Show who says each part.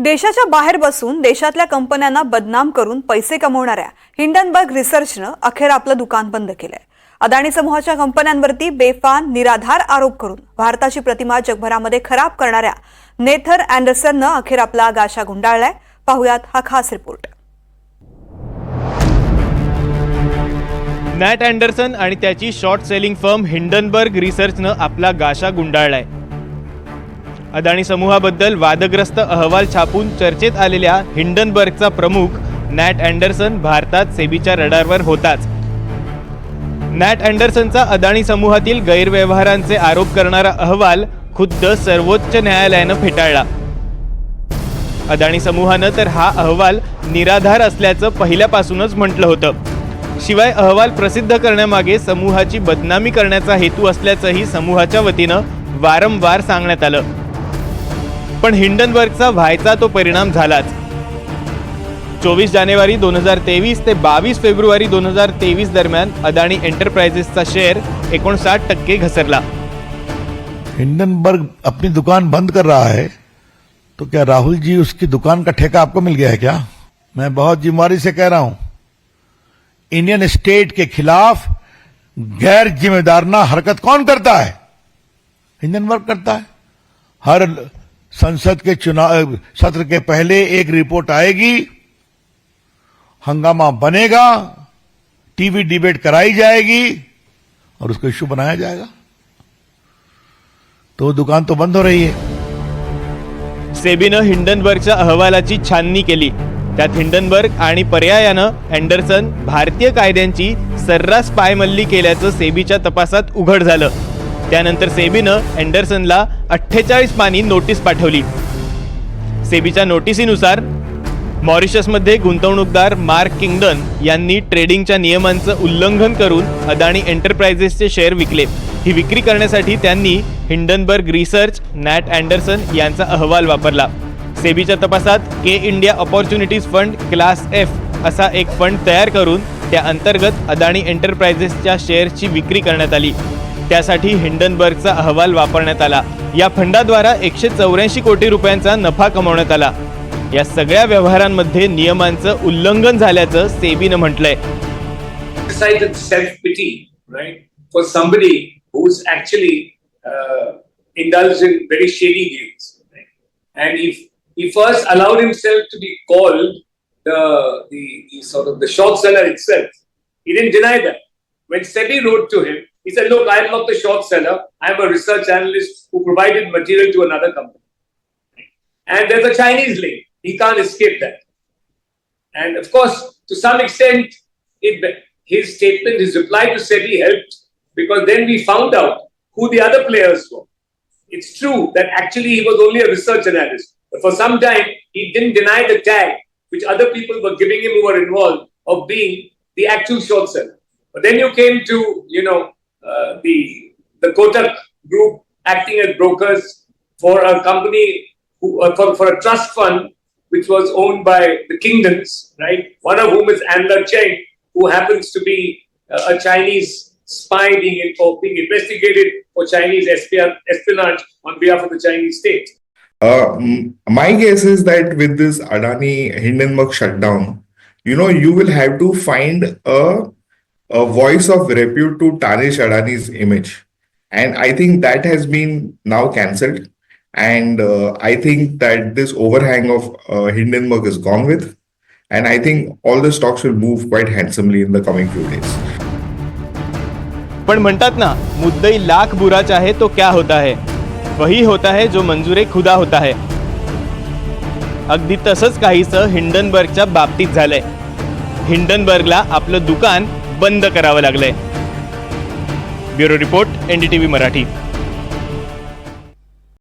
Speaker 1: देशाच्या बाहेर बसून देशातल्या कंपन्यांना बदनाम करून पैसे कमवणाऱ्या हिंडनबर्ग रिसर्चनं अखेर आपलं दुकान बंद केलंय. अदाणी समूहाच्या कंपन्यांवरती बेफान निराधार आरोप करून भारताची प्रतिमा जगभरामध्ये खराब करणाऱ्या नेथर अँडरसननं अखेर आपला गाशा गुंडाळलाय. पाहुयात हा खास रिपोर्ट.
Speaker 2: नॅट अँडरसन आणि त्याची शॉर्ट सेलिंग फर्म हिंडनबर्ग रिसर्चनं आपला गाशा गुंडाळलाय. अदाणी समूहाबद्दल वादग्रस्त अहवाल छापून चर्चेत आलेल्या हिंडनबर्गचा प्रमुख नॅट अँडरसन भारतात सेबीच्या रडारवर होताच. नॅट अँडरसनचा अदाणी समूहातील गैरव्यवहारांचे आरोप करणारा अहवाल खुद्द सर्वोच्च न्यायालयानं फेटाळला. अदाणी समूहानं तर हा अहवाल निराधार असल्याचं पहिल्यापासूनच म्हटलं होतं. शिवाय अहवाल प्रसिद्ध करण्यामागे समूहाची बदनामी करण्याचा हेतू असल्याचंही समूहाच्या वतीनं वारंवार सांगण्यात आलं. पण हिंडनबर्गचा व्हायचा तो परिणाम झालाच. चोवीस जानेवारी दोन हजार तेवीस ते बावीस फेब्रुवारी दोन हजार तेवीस दरम्यान अदाणी एंटरप्राइजेसचा शेअर एकोणसाठ टक्के घसरला.
Speaker 3: हिंडनबर्ग अपनी दुकान बंद कर रहा है तो क्या राहुल जी उसकी दुकान का ठेका आपको मिल गया है क्या? मैं बहुत जिम्मेवारी से कह रहा हूं इंडियन स्टेट के खिलाफ गैर जिम्मेदारना हरकत कौन करता है? हिंडनबर्ग करता है। हर संसद के चुनाव सत्र के पहले एक रिपोर्ट आएगी हंगामा बनेगा टीवी डिबेट कराई जाएगी और उसको इश्यू बनाया जाएगा। तो दुकान तो बंद हो रही है।
Speaker 2: सेबीनं हिंडनबर्गच्या अहवालाची छाननी केली. त्यात हिंडनबर्ग आणि पर्यायानं अँडरसन भारतीय कायद्यांची सर्रास पायमल्ली केल्याचं सेबीच्या तपासात उघड झालं. त्यानंतर सेबीनं अँडरसनला अठ्ठेचाळीस पानी नोटीस पाठवली. सेबीच्या नोटिसीनुसार मॉरिशसमध्ये गुंतवणूकदार मार्क किंगडन यांनी ट्रेडिंगच्या नियमांचं उल्लंघन करून अदाणी एंटरप्राइजेसचे शेअर विकले. ही विक्री करण्यासाठी त्यांनी हिंडनबर्ग रिसर्च नॅट अँडरसन यांचा अहवाल वापरला. सेबीच्या तपासात K India opportunities fund class F असा एक फंड तयार करून त्या अंतर्गत अदाणी एंटरप्राइजेसच्या शेअर्सची विक्री करण्यात आली. त्यासाठी हिंडनबर्गचा अहवाल वापरण्यात आला या फंडाद्वारा एकशे चौऱ्याऐंशी कोटी रुपयांचा नफा कमवण्यात आला या सगळ्या व्यवहारांमध्ये नियमांचं उल्लंघन झाल्याचं सेबीनं म्हटलंय
Speaker 4: for somebody who's actually uh, indulged in very shady deals. Right? And if he first allowed himself to be called the, the, the sort of the short seller itself, he didn't deny that. When SEBI wrote to him, he said, Look, I am not the short seller, I am a research analyst who provided material to another company. And there's a Chinese link. He can't escape that. And of course, to some extent, it, his statement, his reply to SEBI helped because then we found out who the other players were. It's true that actually he was only a research analyst, but for some time he didn't deny the tag which other people were giving him who were involved of being the actual short seller. But then you came to, you know, uh, the the Kotak group acting as brokers for a company who, uh, for, for a trust fund which was owned by the Kingdoms, right? One of whom is Anla Cheng, who happens to be uh, a Chinese spy being, in, being investigated for Chinese espionage on behalf of the Chinese state.
Speaker 5: Uh, my guess is that with this Adani Hindenburg shutdown, you know, you will have to find a, a voice of repute to tarnish Adani's image. And I think that has been now cancelled. And uh, I think that this overhang of uh, Hindenburg is gone with. And I think all the stocks will move quite handsomely in the coming few days.
Speaker 2: पण म्हणतात ना मुद्दई लाख बुरा चाहे तो क्या होता है वही होता है जो मंजुरे खुदा होता है अगदी तसंच काहीसं हिंडनबर्गच्या बाबतीत झालंय हिंडनबर्गला आपलं दुकान बंद करावं लागलंय. Bureau report NDTV Marathi.